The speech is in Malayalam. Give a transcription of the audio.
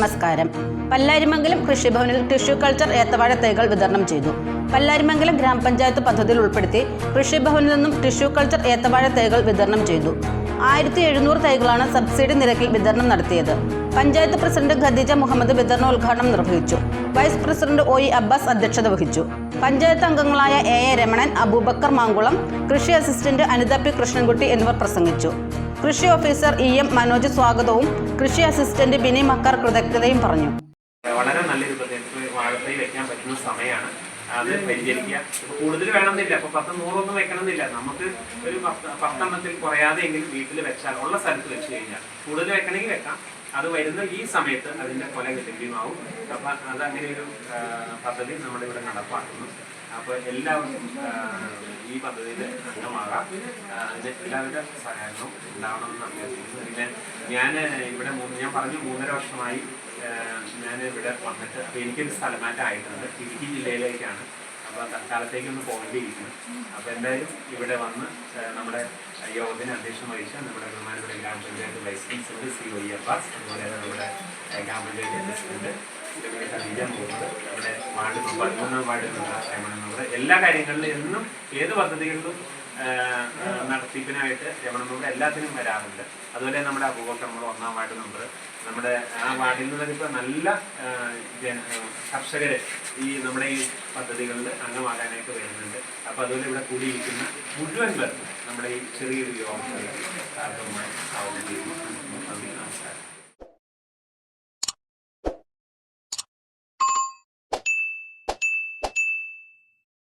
നമസ്കാരം. പല്ലാരിമംഗലം കൃഷിഭവനിൽ ടിഷ്യൂ കൾച്ചർ ഏത്തവാഴ തൈകൾ വിതരണം ചെയ്തു. പല്ലാരിമംഗലം ഗ്രാമപഞ്ചായത്ത് പദ്ധതിയിൽ ഉൾപ്പെടുത്തി കൃഷിഭവനിൽ നിന്നും ടിഷ്യൂ കൾച്ചർ ഏത്തവാഴ തൈകൾ വിതരണം ചെയ്തു. ആയിരത്തി എഴുന്നൂറ് തൈകളാണ് സബ്സിഡി നിരക്കിൽ വിതരണം നടത്തിയത്. പഞ്ചായത്ത് പ്രസിഡന്റ് ഖദീജ മുഹമ്മദ് വിതരണോദ്ഘാടനം നിർവഹിച്ചു. Vice president O E Abbas അധ്യക്ഷത വഹിച്ചു. പഞ്ചായത്ത് അംഗങ്ങളായ എ എ രമണൻ അബൂബക്കർ മാങ്കുളം കൃഷി അസിസ്റ്റന്റ് അനിത പി കൃഷ്ണൻകുട്ടി എന്നിവർ പ്രസംഗിച്ചു. കൃഷി ഓഫീസർ ഇ എം മനോജ് സ്വാഗതവും കൃഷി അസിസ്റ്റന്റ് ബിനി മക്കർ കൃതജ്ഞതയും പറഞ്ഞു. വളരെ നല്ലൊരു വാഴത്തൈ വെക്കാൻ പറ്റുന്ന സമയമാണ് അത് പരിചരിക്കുക. കൂടുതൽ വേണമെന്നില്ല. അപ്പൊ പത്ത് നൂറൊന്നും വെക്കണമെന്നില്ല. നമുക്ക് ഒരു പത്ത് പത്തെണ്ണത്തിൽ കുറയാതെ എങ്കിലും വീട്ടിൽ വെച്ചാൽ ഉള്ള സ്ഥലത്ത് വെച്ച് കഴിഞ്ഞാൽ കൂടുതൽ വെക്കണമെങ്കിൽ വെക്കാം. അത് വരുന്ന ഈ സമയത്ത് അതിന്റെ കൊല ലഭ്യമാവും. അപ്പൊ അത് അങ്ങനെ ഒരു പദ്ധതി നമ്മുടെ ഇവിടെ നടപ്പാക്കുന്നു. അപ്പോൾ എല്ലാവർക്കും ഈ പദ്ധതിയിൽ അംഗമാകാം. അതിന് എല്ലാവിധ സഹായങ്ങളും ഉണ്ടാവണമെന്ന് അഭ്യർത്ഥിക്കുന്നു പിന്നെ ഞാൻ ഇവിടെ ഞാൻ പറഞ്ഞു മൂന്നര വർഷമായി ഞാൻ ഇവിടെ വന്നിട്ട് അപ്പോൾ എനിക്കൊരു സ്ഥലമാറ്റം ആയിട്ടുണ്ട് ഇടുക്കി ജില്ലയിലേക്കാണ്. അപ്പോൾ തൽക്കാലത്തേക്കൊന്ന് പോകേണ്ടിയിരിക്കുന്നു. അപ്പോൾ എന്തായാലും ഇവിടെ വന്ന് നമ്മുടെ യോഗത്തിന് അധ്യക്ഷം വഹിച്ച നമ്മുടെ ബഹുമാനപ്പെട്ട ഗ്രാമപഞ്ചായത്ത് vice president C O Abbas അതുപോലെ നമ്മുടെ ഗ്രാമപഞ്ചായത്ത് പ്രസിഡന്റ് നമ്മുടെ വാർഡ് പതിമൂന്നാം വാർഡ് മെമ്പർ രമണ മെമ്പർ എല്ലാ കാര്യങ്ങളിലും എന്നും ഏത് പദ്ധതികളിലും നടത്തിപ്പിനായിട്ട് രമണ മെമ്പർ എല്ലാത്തിനും വരാറുണ്ട്. അതുപോലെ നമ്മുടെ അബൂബക്കർ നമ്മുടെ ഒന്നാം വാർഡ് മെമ്പർ. നമ്മുടെ ആ വാർഡിൽ നിന്ന് ഇപ്പോൾ നല്ല ജന കർഷകർ ഈ നമ്മുടെ ഈ പദ്ധതികളിൽ അംഗമാകാനായിട്ട് വരുന്നുണ്ട്. അപ്പോൾ അതുപോലെ ഇവിടെ കൂടിയിരിക്കുന്ന മുഴുവൻ പേർക്കും നമ്മുടെ ഈ ചെറിയൊരു യോഗം ആർക്കും ആവുകയും നന്ദി നമസ്കാരം.